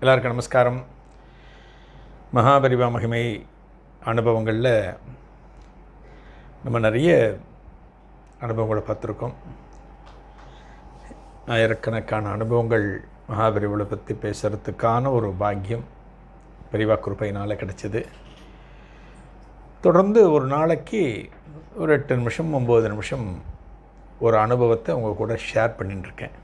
எல்லாருக்கும் நமஸ்காரம். மகாபரிவா மகிமை அனுபவங்களில் நம்ம நிறைய அனுபவங்களை பார்த்துருக்கோம். ஆயிரக்கணக்கான அனுபவங்கள் மகாபரிவளை பற்றி பேசுகிறதுக்கான ஒரு பாக்கியம் பெரிவா கிருப்பையினால் கிடச்சிது. தொடர்ந்து ஒரு நாளைக்கு ஒரு எட்டு நிமிஷம் ஒம்பது நிமிஷம் ஒரு அனுபவத்தை அவங்க கூட ஷேர் பண்ணிட்டுருக்கேன்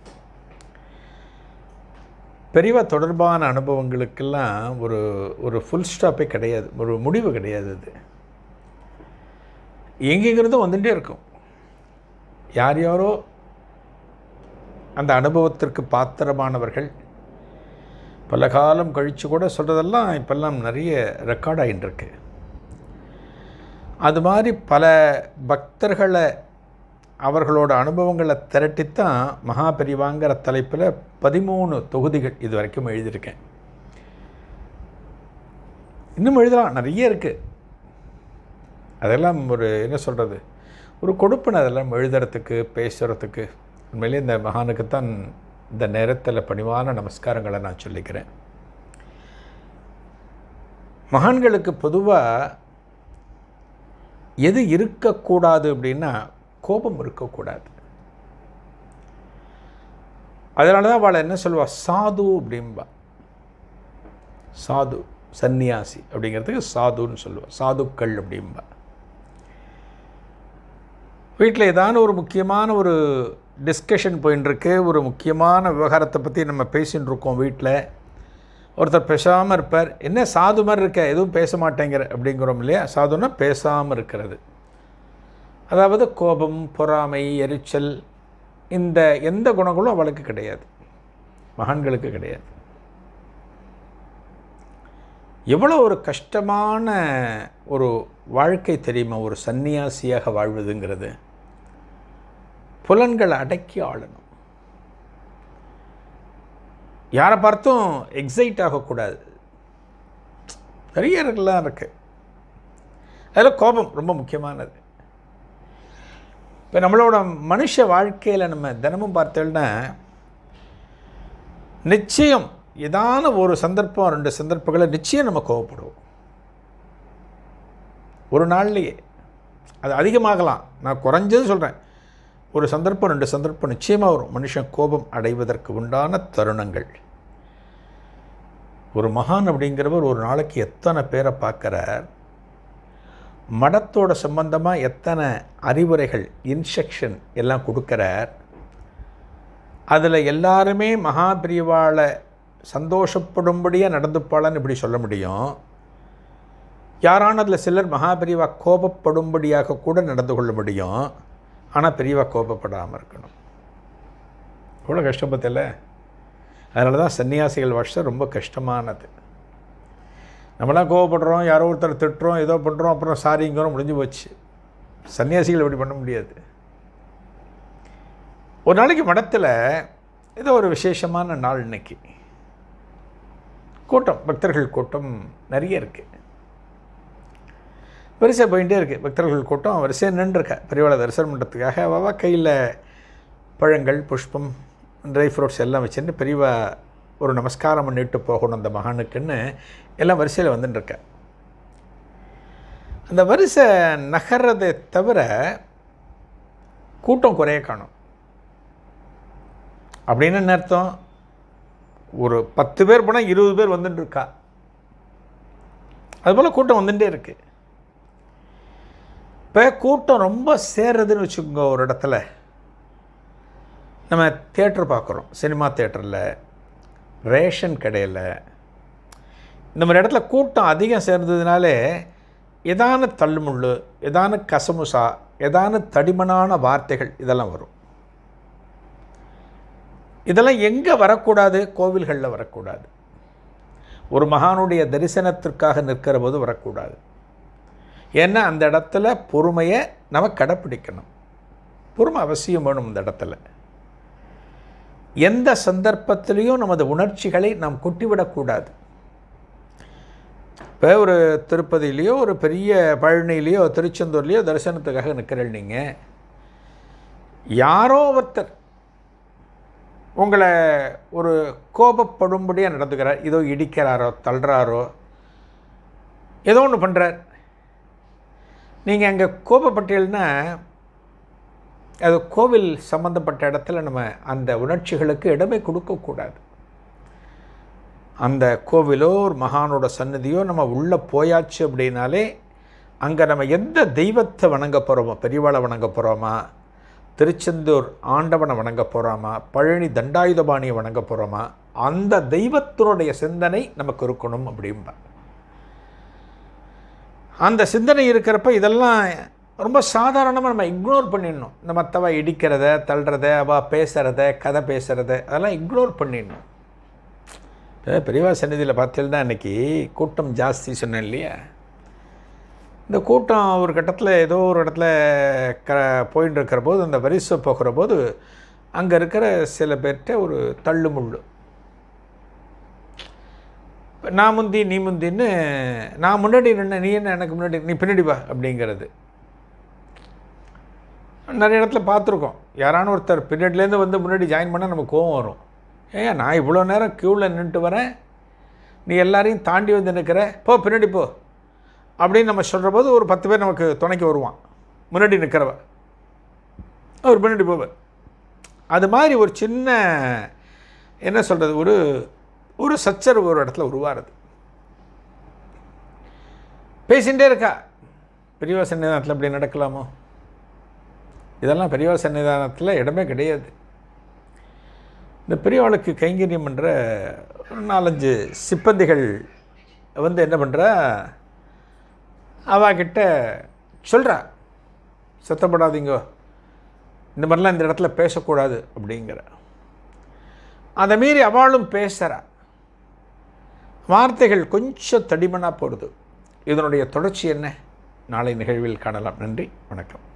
பெரியவா தொடர்பான அனுபவங்களுக்கெல்லாம் ஒரு ஒரு ஃபுல் ஸ்டாப்பே கிடையாது. ஒரு முடிவு கிடையாது அது. எங்கெங்கிறதும் வந்துகிட்டே இருக்கும். யார் யாரோ அந்த அனுபவத்திற்கு பாத்திரமானவர்கள். பல காலம் கழித்து கூட சொல்கிறதெல்லாம் இப்போல்லாம் நிறைய ரெக்கார்ட் ஆகிட்டுருக்கு அது மாதிரி பல பக்தர்களை அவர்களோட அனுபவங்களை திரட்டித்தான் மகாபெரிவாங்கிற தலைப்பில் பதிமூணு தொகுதிகள் இது வரைக்கும் எழுதியிருக்கேன். இன்னும் எழுதலாம் நிறைய இருக்குது அதெல்லாம் ஒரு என்ன சொல்கிறது ஒரு கொடுப்பனை அதெல்லாம் எழுதுறதுக்கு பேசுகிறதுக்கு உண்மையிலே இந்த மகானுக்குத்தான் இந்த நேரத்தில் பணிவான நமஸ்காரங்களை நான் சொல்லிக்கிறேன். மகான்களுக்கு பொதுவாக எது இருக்கக்கூடாது அப்படின்னா கோபம் இருக்கக்கூடாது. அதனால தான் அவளை என்ன சொல்லுவா? சாது அப்படிம்பா. சாது சந்நியாசி அப்படிங்கிறதுக்கு சாதுன்னு சொல்லுவாள் சாதுக்கள் அப்படிம்பா. வீட்டில் ஏதான ஒரு முக்கியமான ஒரு டிஸ்கஷன் போயின்னு ஒரு முக்கியமான விவகாரத்தை பற்றி நம்ம பேசின்னு இருக்கோம் வீட்டில் ஒருத்தர் பேசாமல் இருப்பார். என்ன சாது மாதிரி இருக்க? எதுவும் பேச மாட்டேங்கிற அப்படிங்கிறோம் இல்லையா? சாதுன்னா பேசாமல் இருக்கிறது. அதாவது கோபம் பொறாமை எரிச்சல் இந்த எந்த குணங்களும் அவளுக்கு கிடையாது. மகான்களுக்கு கிடையாது. எவ்வளோ ஒரு கஷ்டமான ஒரு வாழ்க்கை தெரியுமா? ஒரு சந்நியாசியாக வாழ்வதுங்கிறது. புலன்களை அடக்கி ஆளணும். யாரை பார்த்தும் எக்ஸைட் ஆகக்கூடாது. நிறைய இருக்கலாம் இருக்குது அதில் கோபம் ரொம்ப முக்கியமானது. இப்போ நம்மளோட மனுஷ வாழ்க்கையில் நம்ம தினமும் பார்த்தோம்னா நிச்சயம் ஏதான ஒரு சந்தர்ப்பம் ரெண்டு சந்தர்ப்பங்களை நிச்சயம் நம்ம கோவப்படுவோம். ஒரு நாள்லையே. அது அதிகமாகலாம். நான் குறைஞ்சது சொல்கிறேன் ஒரு சந்தர்ப்பம் ரெண்டு சந்தர்ப்பம் நிச்சயமாக வரும். மனுஷன் கோபம் அடைவதற்கு உண்டான தருணங்கள். ஒரு மகான் அப்படிங்கிறவர் ஒரு நாளைக்கு எத்தனை பேரை பார்க்குறார்? மடத்தோட சம்பந்தமாக எத்தனை அறிவுரைகள் இன்ஸ்ட்ரக்ஷன் எல்லாம் கொடுக்குறார். அதில் எல்லாருமே மகாபிரிவாளை சந்தோஷப்படும்படியாக நடந்துப்பாளன்னு இப்படி சொல்ல முடியும். யாரான அதில் சிலர் மகாபிரிவா கோபப்படும்படியாக கூட நடந்து கொள்ள முடியும். ஆனால் பெரியவா கோபப்படாமல் இருக்கணும். இவ்வளோ கஷ்டப்பத்தில்லை அதனால தான் சன்னியாசிகள் வருஷம் ரொம்ப கஷ்டமானது. நம்மளாம் கோவப்படுறோம் யாரோ ஒருத்தர் திட்டுறோம் ஏதோ பண்ணுறோம் அப்புறம் சாரிங்கிறோம் முடிஞ்சு போச்சு. சன்னியாசிகள் இப்படி பண்ண முடியாது. ஒரு நாளைக்கு மடத்தில் ஏதோ ஒரு விசேஷமான நாள் இன்னைக்கு. கூட்டம் பக்தர்கள் கூட்டம் நிறைய இருக்குது வரிசை போயிட்டே இருக்குது பக்தர்கள் கூட்டம் வரிசையாக நின்றுருக்கா. பெரியவாளை தரிசனம் பண்ணுறதுக்காக அவள் கையில் பழங்கள் புஷ்பம் ட்ரை ஃப்ரூட்ஸ் எல்லாம் வச்சுருந்து பெரியவா ஒரு நமஸ்காரம் பண்ணிட்டு போகணும் அந்த மகானுக்குன்னு எல்லாம் வரிசையில் வந்துட்டுருக்க அந்த வரிசை நகர்றதை தவிர கூட்டம் குறைய காணும். அப்படின்னு என்ன அர்த்தம்? ஒரு பத்து பேர் போனால் இருபது பேர் வந்துட்டு இருக்கா? அதுபோல் கூட்டம் வந்துட்டே இருக்கு. இப்போ கூட்டம் ரொம்ப சேர்றதுன்னு வச்சுக்கோங்க ஒரு இடத்துல. நம்ம தேட்டர் பார்க்குறோம். சினிமா தேட்டரில் ரேஷன் கடையில் இந்த மாதிரி இடத்துல கூட்டம் அதிகம் சேர்ந்ததுனாலே எதான தள்ளுமுள்ளு எதான கசமுசா எதான தடிமனான வார்த்தைகள் இதெல்லாம் வரும். இதெல்லாம் எங்கே வரக்கூடாது? கோவில்களில் வரக்கூடாது. ஒரு மகானுடைய தரிசனத்திற்காக நிற்கிற போது வரக்கூடாது. ஏன்னா அந்த இடத்துல பொறுமையை நம்ம கடைப்பிடிக்கணும். பொறுமை அவசியம் வேணும் இந்த இடத்துல. எந்த சந்தர்ப்பத்திலையும் நமது உணர்ச்சிகளை நாம் கொட்டிவிடக்கூடாது. இப்போ ஒரு திருப்பதியிலையோ ஒரு பெரிய பழனியிலையோ திருச்செந்தூர்லேயோ தரிசனத்துக்காக நிற்கிறேன் நீங்கள் யாரோ ஒருத்தர் உங்களை ஒரு கோபப்படும்படியாக நடந்துக்கிறார் ஏதோ இடிக்கிறாரோ தள்ளுறாரோ ஏதோ ஒன்று பண்ணுறார் நீங்கள் அங்கே கோபப்பட்டீங்கன்னா அது கோவில் சம்மந்தப்பட்ட இடத்துல நம்ம அந்த உணர்ச்சிகளுக்கு இடமே கொடுக்கக்கூடாது. அந்த கோவிலோ ஒரு மகானோட சன்னதியோ நம்ம உள்ளே போயாச்சு அப்படின்னாலே அங்கே நம்ம எந்த தெய்வத்தை வணங்க போகிறோமோ பெரியவாளை வணங்க போகிறோமா திருச்செந்தூர் ஆண்டவனை வணங்க போகிறோமா பழனி தண்டாயுதபாணியை வணங்க போகிறோமா அந்த தெய்வத்தினுடைய சிந்தனை நமக்கு இருக்கணும் அப்படிம்பா. அந்த சிந்தனை இருக்கிறப்ப இதெல்லாம் ரொம்ப சாதாரணமாக நம்ம இக்னோர் பண்ணிடணும். இந்த மற்றவ இடிக்கிறத தள்ளுறத அவள் பேசுகிறத கதை பேசுகிறத அதெல்லாம் இக்னோர் பண்ணிடணும். இப்போ பெரியவா சன்னிதியில் பார்த்தீங்கன்னா அன்றைக்கி கூட்டம் ஜாஸ்தி சொன்னேன் இல்லையா? இந்த கூட்டம் ஒரு கட்டத்தில் ஏதோ ஒரு இடத்துல க போயின்னு இருக்கிற போது அந்த வரிசை போகிற போது அங்கே இருக்கிற சில பேர்கிட்ட ஒரு தள்ளுமுள்ளு. நான் முந்தி நீ முந்தின்னு நான் முன்னாடி நின்று நீ என்ன எனக்கு முன்னாடி நீ பின்னாடி வா அப்படிங்கிறது. நிறைய இடத்துல பார்த்துருக்கோம். யாரான ஒருத்தர் பின்னாடிலேருந்து வந்து முன்னாடி ஜாயின் பண்ணால் நமக்கு கோவம் வரும். ஏன் நான் இவ்வளோ நேரம் க்யூவில் நின்றுட்டு வரேன். நீ எல்லாரையும் தாண்டி வந்து நிற்கிற போ பின்னாடி போ. அப்படின்னு நம்ம சொல்கிற போது ஒரு பத்து பேர் நமக்கு துணைக்கு வருவான். முன்னாடி நிற்கிறவ அவர் பின்னாடி போவார். அது மாதிரி ஒரு சின்ன என்ன சொல்கிறது ஒரு ஒரு சச்சரவு ஒரு இடத்துல உருவாருது பேசிகிட்டே இருக்கா. பெரியவா இடத்துல இப்படி நடக்கலாமோ? இதெல்லாம் பெரியவா சன்னிதானத்தில் இடமே கிடையாது. இந்த பெரியவாளுக்கு கைங்கரியம் பண்ணுற ஒரு நாலஞ்சு சிப்பந்திகள் வந்து என்ன பண்ணுறா அவகிட்ட சொல்கிறா சத்தப்படாதீங்க இந்த மாதிரிலாம் இந்த இடத்துல பேசக்கூடாது அப்படிங்கிற. அதை மீறி அவளும் பேசுகிறா வார்த்தைகள் கொஞ்சம் தடிமனாக போடுது. இதனுடைய தொடர்ச்சி என்ன? நாளை நிகழ்வில் காணலாம். நன்றி. வணக்கம்.